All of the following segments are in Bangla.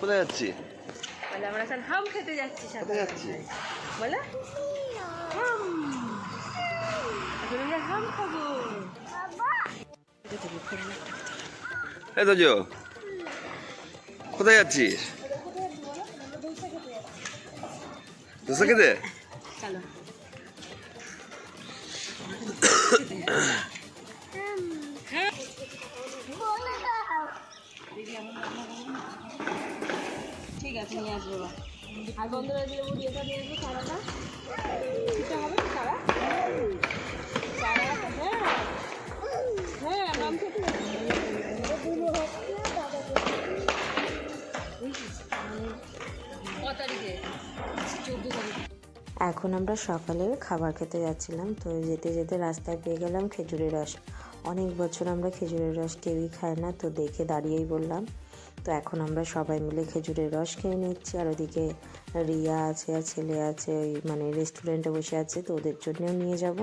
কোথায় যাচ্ছি? বলে আমরা এখন হাম খেতে যাচ্ছি কোথায় যাচ্ছি? বলে। হাম। এখন আমরা হাম খাব। এই তো কোথায় যাচ্ছিস? দোসা খেতে? চলো। এখন আমরা সকালে খাবার খেতে যাচ্ছিলাম, তো যেতে যেতে রাস্তায় পেয়ে গেলাম খেজুরের রস। অনেক বছর আমরা খেজুরের রস কেউই খায় না, তো দেখে দাঁড়িয়েই বললাম তো এখন আমরা সবাই মিলে খেজুরের রস খেয়ে নিচ্ছি। আর ওদিকে রিয়া আছে আর ছেলে আছে, ওই মানে রেস্টুরেন্টে বসে আছে, তো ওদের জন্যও নিয়ে যাব।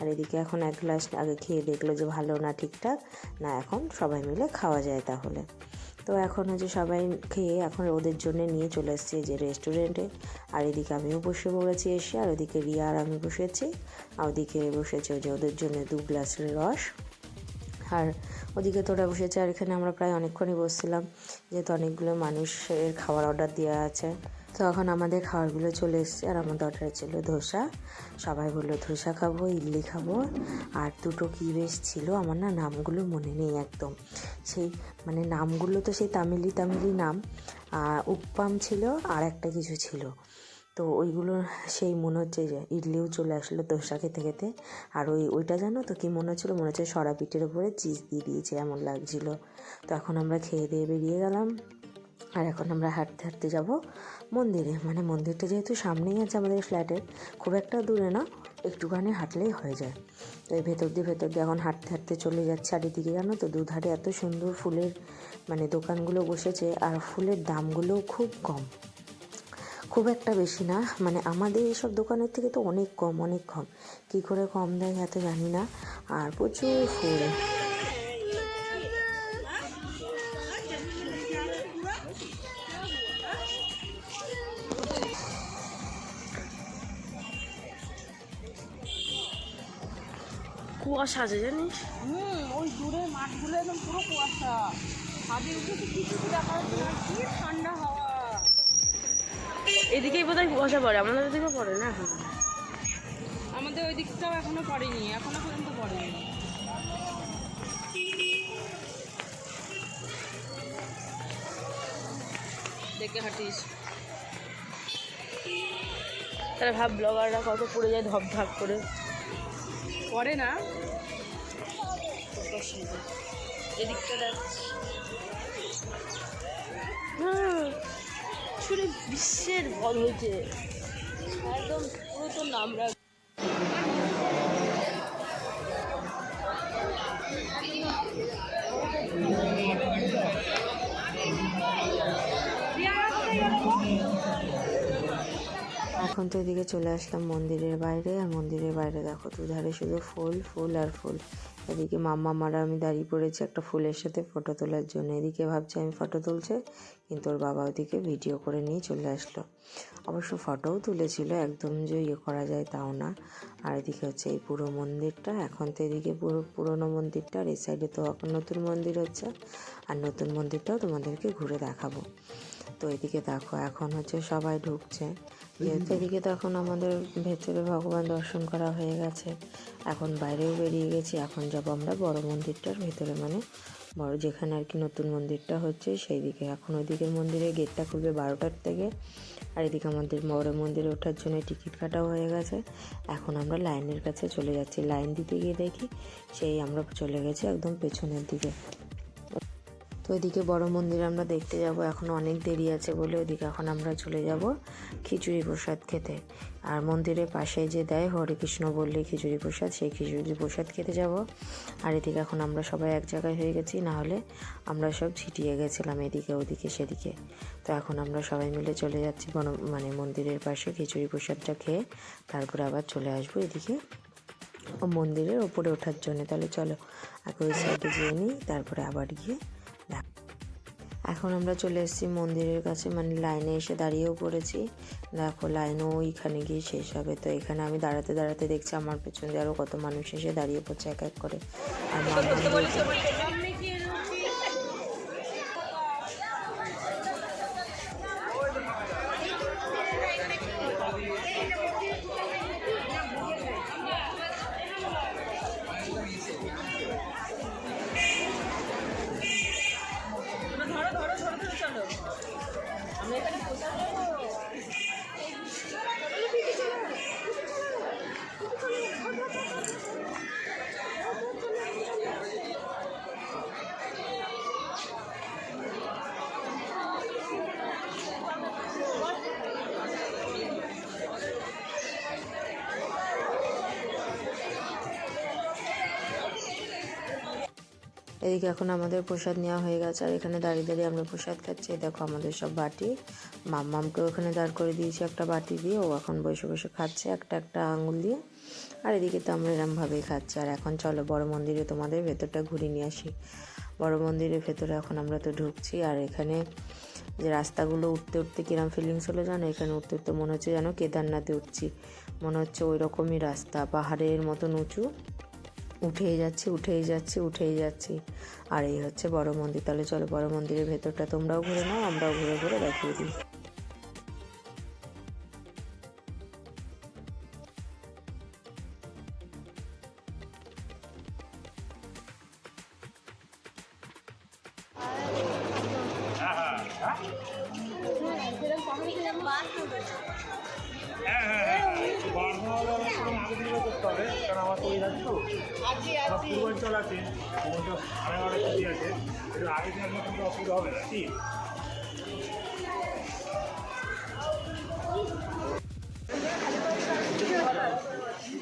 আর এদিকে এখন এক গ্লাস আগে খেয়ে দেখল যে ভালো না ঠিকঠাক, না এখন সবাই মিলে খাওয়া যায় তাহলে। তো এখন হচ্ছে সবাই খেয়ে এখন ওদের জন্য নিয়ে চলে এসেছি যে রেস্টুরেন্টে আর এদিকে আমিও বসে পড়েছি এসে, আর ওদিকে রিয়া আর আমি বসেছি। আর ওদিকে বসেছে যে ওদের জন্য দু গ্লাসের রস। আর ওদিকে তোরা বসেছে আর এখানে আমরা প্রায় অনেকক্ষণই বসছিলাম, যেহেতু অনেকগুলো মানুষের খাবার অর্ডার দেওয়া আছে। তো এখন আমাদের খাবারগুলো চলে এসছে আর আমাদের অর্ডার ছিল ধোসা। সবাই বলল, ধোসা খাব, ইডলি খাব। আর দুটো কী বেশ ছিল, আমার না নামগুলো মনে নেই একদম। সেই মানে নামগুলো তো সেই তামিলি তামিলি নাম। আর উপ্পাম ছিল আর একটা কিছু ছিল। তো ওইগুলো সেই মনে হচ্ছে যে ইডলিও চলে আসলো দোসা খেতে খেতে। আর ওই, ওইটা জানো তো কী মনে হচ্ছিল? মনে হচ্ছে সরা পিঠের উপরে চিজ দিয়ে দিয়েছে, এমন লাগছিল। তো এখন আমরা খেয়ে দিয়ে বেরিয়ে গেলাম। আর এখন আমরা হাঁটতে হাঁটতে যাব মন্দিরে। মানে মন্দিরটা যেহেতু সামনেই আছে আমাদের ফ্ল্যাটের, খুব একটা দূরে না, একটুখানি হাঁটলেই হয়ে যায়। তো এই ভেতর দিয়ে ভেতর দিয়ে এখন হাঁটতে হাঁটতে চলে যাচ্ছে চারিদিকে, জানো তো? দুধারে এত সুন্দর ফুলের মানে দোকানগুলো বসেছে, আর ফুলের দামগুলোও খুব কম। খুব একটা বেশি না। মানে আমাদের এইসব দোকানের থেকে তো অনেক কম অনেক কম। কী করে কম দেয় এত জানি না। আর প্রচুর ফুল। কুয়াশা আছে জানিস? হুম ওই দূরের মাঠগুলো একদম পুরো কুয়াশা। ছাদে উঠে কিছু দেখা যাচ্ছে না কি ঠান্ডা হাওয়া। এদিকেই বোধহয় কুয়াশা পড়ে আমাদের দিকে পড়ে না? এখন আমাদের ওই দিকটাও এখনও পড়েনি এখনও পর্যন্ত পড়েনি। দেখে হাঁটিস। তাহলে ভাব ব্লগাররা কত পড়ে যায় ধপ ধপ করে। পড়ে না? এদিকটা দেখ। শুনে বিশ্বের বল হয়েছে একদম পুরো তো নাম রাখ এখন তো এদিকে চলে আসলাম মন্দিরের বাইরে, আর মন্দিরের বাইরে দেখো দুধারে শুধু ফুল ফুল আর ফুল। এদিকে মাম্মা, মারা আমি দাঁড়িয়ে পড়েছি একটা ফুলের সাথে ফটো তোলার জন্য। এদিকে ভাবছি আমি ফটো তুলছে, কিন্তু ওর বাবা ওদিকে ভিডিও করে নিয়ে চলে আসলো। অবশ্য ফটোও তুলেছিল, একদম যে ইয়ে করা যায় তাও না। আর এদিকে হচ্ছে এই পুরো মন্দিরটা, এখন তো এদিকে পুরো পুরোনো মন্দিরটা, আর এই সাইডে তো এখন নতুন মন্দির হচ্ছে। আর নতুন মন্দিরটাও তোমাদেরকে ঘুরে দেখাবো। তো এদিকে দেখো, এখন হচ্ছে সবাই ঢুকছে। যেহেতু এদিকে তো এখন আমাদের ভেতরে ভগবান দর্শন করা হয়ে গেছে। এখন বাইরেও বেরিয়ে গেছি, এখন যাব আমরা বড় মন্দিরটার ভেতরে। মানে বড় যেখানে আর কি নতুন মন্দিরটা হচ্ছে সেই দিকে এখন ওইদিকের মন্দিরে গেটটা খুলবে বারোটার থেকে। আর এদিকে আমাদের বড় মন্দিরে ওঠার জন্য টিকিট কাটাও হয়ে গেছে। এখন আমরা লাইনের কাছে চলে যাচ্ছি। লাইন দিতে গিয়ে দেখি সেই আমরা চলে গেছি একদম পেছনের দিকে। তো এদিকে বড় মন্দির আমরা দেখতে যাব। এখন অনেক দেরি আছে বলে ওদিকে এখন আমরা চলে যাব খিচুড়ি প্রসাদ খেতে। আর মন্দিরের পাশে যে দেয় হরে কৃষ্ণ বললে খিচুড়ি প্রসাদ, সেই খিচুড়ি প্রসাদ খেতে যাব। আর এদিকে এখন আমরা সবাই এক জায়গায় হয়ে গেছি, না হলে আমরা সব ছিটিয়ে গেছিলাম এদিকে, ওদিকে, সেদিকে। তো এখন আমরা সবাই মিলে চলে যাচ্ছি মানে মন্দিরের পাশে খিচুড়ি প্রসাদটা খেয়ে তারপরে আবার চলে আসব এদিকে মন্দিরের ওপরে ওঠার জন্য। তাহলে চলো আগে ওই সাইডে যেয়ে নিই, তারপরে আবার গিয়ে এখন আমরা চলে এসেছি মন্দিরের কাছে মানে লাইনে এসে দাঁড়িয়েও পড়েছি। দেখো লাইনও ওইখানে গিয়ে শেষ হবে। তো এখানে আমি দাঁড়াতে দাঁড়াতে দেখছি আমার পেছন দিয়ে আরও কত মানুষ এসে দাঁড়িয়ে পড়ছে এক এক করে। আর এদিকে এখন আমাদের প্রসাদ নেওয়া হয়ে গেছে, আর এখানে দাঁড়িয়ে দাঁড়িয়ে আমরা প্রসাদ খাচ্ছি। দেখো আমাদের সব বাটি। মাম্মামকেও এখানে দাঁড় করে দিয়েছি একটা বাটি দিয়ে, ও এখন বসে বসে খাচ্ছে একটা একটা আঙুল দিয়ে। আর এদিকে তো আমরা এরমভাবেই খাচ্ছি। আর এখন চলো বড় মন্দিরে তোমাদের ভেতরটা ঘুরে নিয়ে আসি। বড় মন্দিরের ভেতরে এখন আমরা তো ঢুকছি, আর এখানে যে রাস্তাগুলো উঠতে উঠতে কিরম ফিলিংস হলো জানো? এখানে উঠতে উঠতে মনে হচ্ছে যেন কেদারনাথে উঠছি। মনে হচ্ছে ওই রকমই রাস্তা, পাহাড়ের মতন উঁচু। উঠেই যাচ্ছি উঠেই যাচ্ছি উঠেই যাচ্ছি। আর এই হচ্ছে বড় মন্দির। তাহলে চলো বড় মন্দিরের ভেতরটা তোমরাও ঘুরে নাও আমরাও ঘুরে ঘুরে দেখিয়ে দিই। হ্যাঁ হ্যাঁ আগে থেকে করতে হবে কারণ আমার তো আছে তো আমার আছে পূর্বাঞ্চল বারো কেজি আছে একটু আগে অসুবিধা হবে না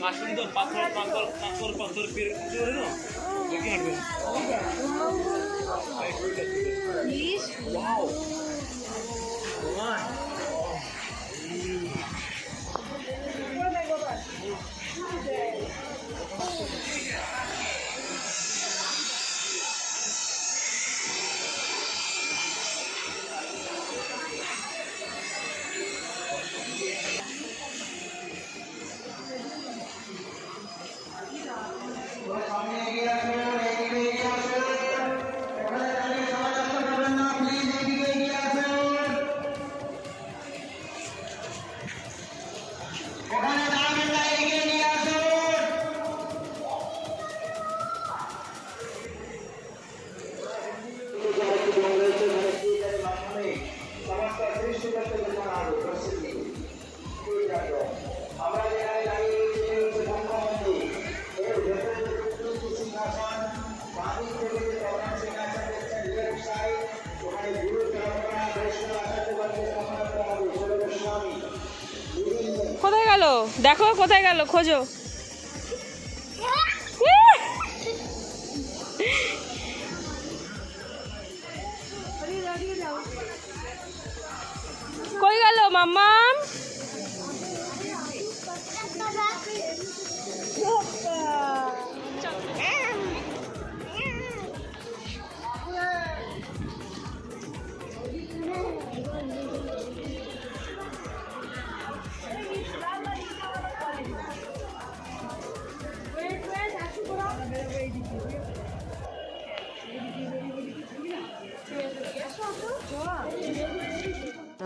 কাশ্মীর তো পাথর পাথর পাথর পাথর Wow! One. দেখো কোথায় গেল খোঁজো। কই গেল মাম্মাম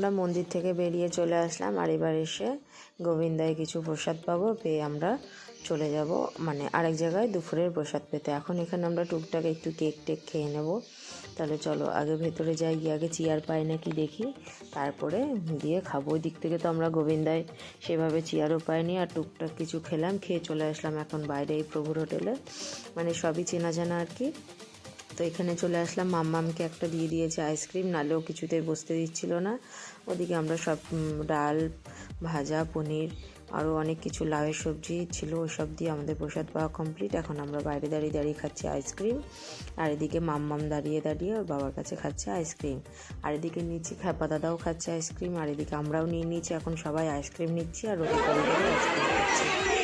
আমরা মন্দির থেকে বেরিয়ে চলে আসলাম আর এবার এসে গোবিন্দায় কিছু প্রসাদ পাবো, পেয়ে আমরা চলে যাব। মানে আরেক জায়গায় দুপুরের প্রসাদ পেতে। এখন এখানে আমরা টুকটাক একটু কেক টেক খেয়ে নেব। তাহলে চলো, আগে ভেতরে যাই, গিয়ে আগে চেয়ার পাই নাকি দেখি। তারপরে দিয়ে খাব। ওই দিক থেকে তো আমরা গোবিন্দায় সেভাবে চেয়ারও পাইনি আর টুকটাক কিছু খেলাম, খেয়ে চলে আসলাম এখন বাইরে এই প্রভুর হোটেলে। মানে সবই চেনা জানা আর কি। তো এখানে চলে আসলাম। মাম্মামকে একটা দিয়ে দিয়েছে আইসক্রিম নালেও কিছুতেই বসতে দিচ্ছিল না। ওদিকে আমরা সব ডাল, ভাজা, পনির আরও অনেক কিছু লাউয়ের সবজি ছিল ওসব দিয়ে আমাদের প্রসাদ পাওয়া কমপ্লিট এখন আমরা বাইরে দাঁড়িয়ে দাঁড়িয়ে খাচ্ছি আইসক্রিম। আর এদিকে মাম্মাম দাঁড়িয়ে দাঁড়িয়ে ওর বাবার কাছে খাচ্ছে আইসক্রিম। আর এদিকে নিচ্ছি খ্যাপা দাদাও খাচ্ছে আইসক্রিম। আর এদিকে আমরাও নিয়ে নিয়েছি, এখন সবাই আইসক্রিম নিচ্ছি আর ওদিকে আইসক্রিম খাচ্ছি।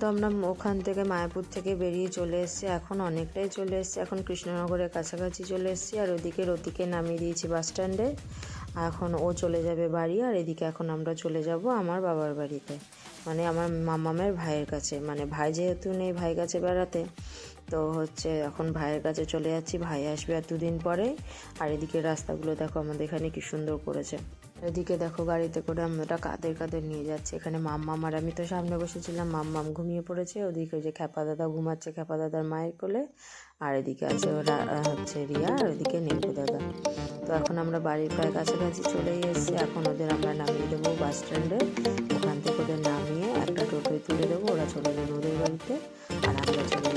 তো আমরা ওখান থেকে মায়াপুর থেকে বেরিয়ে চলে এসেছি। এখন অনেকটাই চলে এসেছি। এখন কৃষ্ণনগরের কাছাকাছি চলে এসেছি আর ওদিকে রতিকে নামিয়ে দিয়েছি বাস স্ট্যান্ডে। এখন ও চলে যাবে বাড়ি আর এদিকে এখন আমরা চলে যাব আমার বাবার বাড়িতে। মানে আমার মামামের ভাইয়ের কাছে। মানে ভাই যেহেতু নেই ভাই কাছে বেড়াতে, তো হচ্ছে এখন ভাইয়ের কাছে চলে যাচ্ছি। ভাই আসবে দুদিন পরে। আর এদিকে রাস্তাগুলো দেখো আমাদের এখানে কি সুন্দর করেছে। এদিকে দেখো গাড়িতে করে আমরা কাদের কাদের নিয়ে যাচ্ছে। এখানে মাম্মাম আর আমি তো সামনে বসেছিলাম, মাম্মাম ঘুমিয়ে পড়েছে, ওদিকে ওই যে খ্যাপা দাদা ঘুমাচ্ছে, খ্যাপা দাদার মায়ের কোলে, আর এদিকে আছে ওরা হচ্ছে রিয়া আর ওদিকে নেপু দাদা। তো এখন আমরা বাড়ির প্রায় কাছাকাছি চলেই এসেছি, এখন ওদের আমরা নামিয়ে দেবো বাস স্ট্যান্ডে ওখান থেকে ওদের নামিয়ে একটা টোটোয় তুলে দেবো, ওরা চলে যাবে ওদের বাড়িতে, আর আমরা চলে